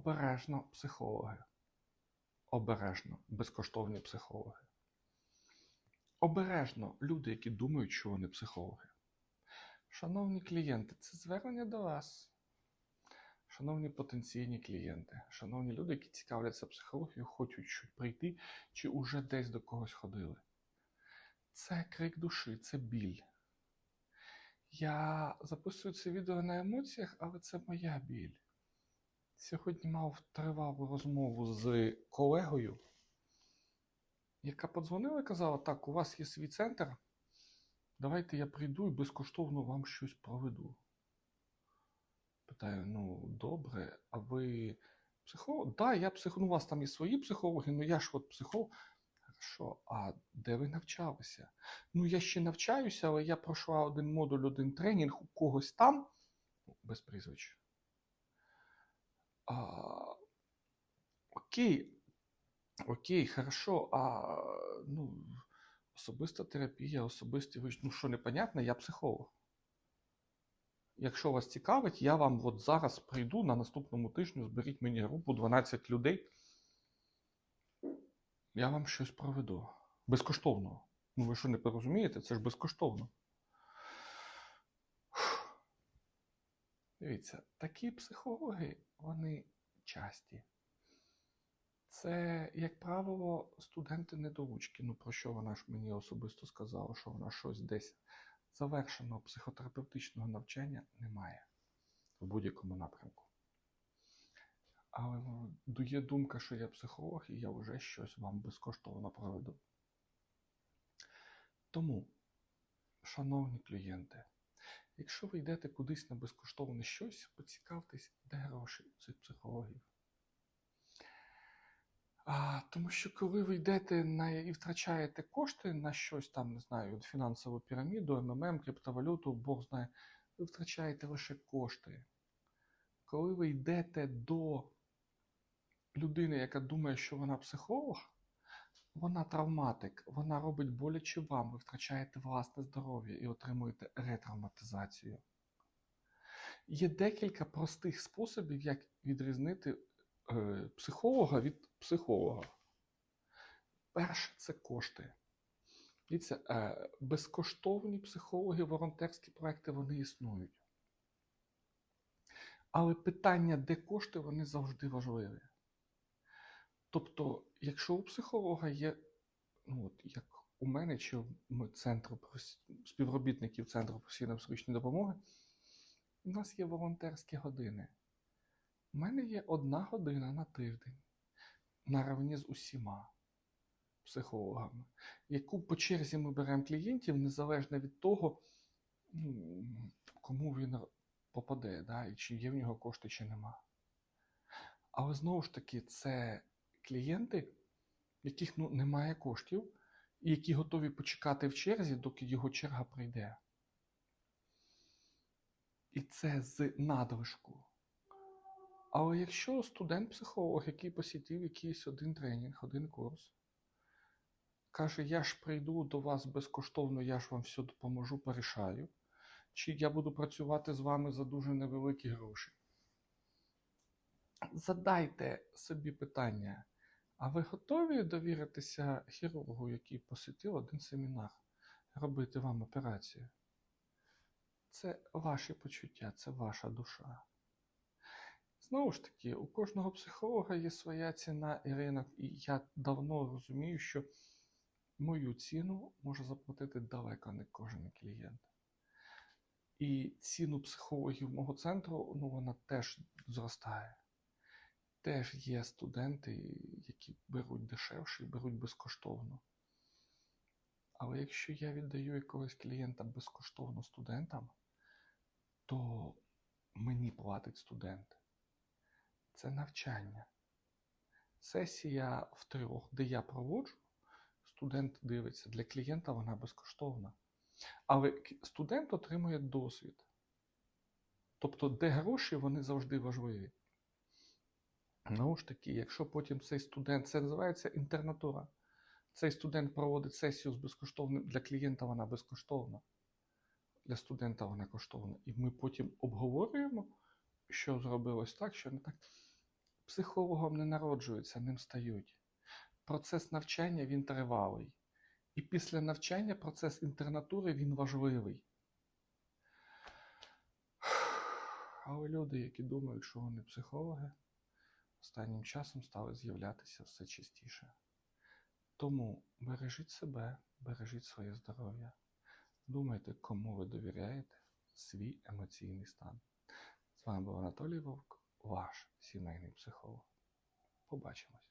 Обережно психологи. Обережно безкоштовні психологи. Обережно люди, які думають, що вони психологи. Шановні клієнти, це звернення до вас. Шановні потенційні клієнти, шановні люди, які цікавляться психологією, хочуть щось прийти чи уже десь до когось ходили. Це крик душі, це біль. Я записую це відео на емоціях, але це моя біль. Сьогодні мав тривалу розмову з колегою, яка подзвонила і казала: так, у вас є свій центр, давайте я прийду і безкоштовно вам щось проведу. Питаю: ну, добре, а ви психолог? Да, я психолог. Ну, у вас там є свої психологи, ну я ж от психолог. Хорошо, а де ви навчалися? Ну, я ще навчаюся, але я пройшла один модуль, один тренінг у когось там, без прізвища. А, окей, окей, хорошо, а ну, особиста терапія, особисті ви ну що, непонятно, я психолог. Якщо вас цікавить, я вам от зараз прийду на наступному тижню, зберіть мені групу 12 людей. Я вам щось проведу. Безкоштовно. Ну ви що не порозумієте? Це ж безкоштовно. Дивіться, такі психологи, вони часті. Це, як правило, студенти недоучки. Ну, про що вона ж мені особисто сказала, що вона щось десь завершеного психотерапевтичного навчання немає в будь-якому напрямку. Але є думка, що я психолог, і я вже щось вам безкоштовно проведу. Тому, шановні клієнти, якщо ви йдете кудись на безкоштовне щось, поцікавтесь, де гроші у цих психологів. А, Тому що коли ви йдете на і втрачаєте кошти на щось там, не знаю, фінансову піраміду, МММ, криптовалюту, Бог знає, ви втрачаєте лише кошти. Коли ви йдете до людини, яка думає, що вона психолог, вона травматик, вона робить боляче вам, ви втрачаєте власне здоров'я і отримуєте ретравматизацію. Є декілька простих способів, як відрізнити е, психолога від психолога. Перше це кошти. Дивіться, е, безкоштовні психологи, волонтерські проекти вони існують. Але питання, де кошти, вони завжди важливі. Тобто, якщо у психолога є, ну от як у мене чи у центру співробітників Центру професійної психологічної допомоги, у нас є волонтерські години. У мене є одна година на тиждень наравні з усіма психологами, яку по черзі ми беремо клієнтів незалежно від того, ну, кому він попаде, да, і чи є в нього кошти, чи нема. Але знову ж таки, це клієнти, яких ну, немає коштів, і які готові почекати в черзі, доки його черга прийде. І це з надлишку. Але якщо студент-психолог, який посітив якийсь один тренінг, один курс, каже, я ж прийду до вас безкоштовно, я ж вам все допоможу, порішаю, чи я буду працювати з вами за дуже невеликі гроші. Задайте собі питання, а ви готові довіритися хірургу, який посетив один семінар, робити вам операцію? Це ваші почуття, це ваша душа. Знову ж таки, у кожного психолога є своя ціна і ринок, і я давно розумію, що мою ціну може заплатити далеко не кожен клієнт. І ціну психологів мого центру ну, вона теж зростає. Теж є студенти, які беруть дешевше і беруть безкоштовно. Але якщо я віддаю якогось клієнта безкоштовно студентам, то мені платить студент. Це навчання. Сесія в трьох, де я проводжу, студент дивиться, для клієнта вона безкоштовна. Але студент отримує досвід. Тобто, де гроші, вони завжди важливі. Знову ж таки, якщо потім цей студент, це називається інтернатура. Цей студент проводить сесію з безкоштовним для клієнта, вона безкоштовна. Для студента вона коштовна. І ми потім обговорюємо, що зробилось так, що не так. Психологом не народжуються, ним стають. Процес навчання він тривалий. І після навчання процес інтернатури він важливий. Але люди, які думають, що вони психологи, останнім часом стали з'являтися все частіше. Тому бережіть себе, бережіть своє здоров'я. Думайте, кому ви довіряєте свій емоційний стан. З вами був Анатолій Вовк, ваш сімейний психолог. Побачимось.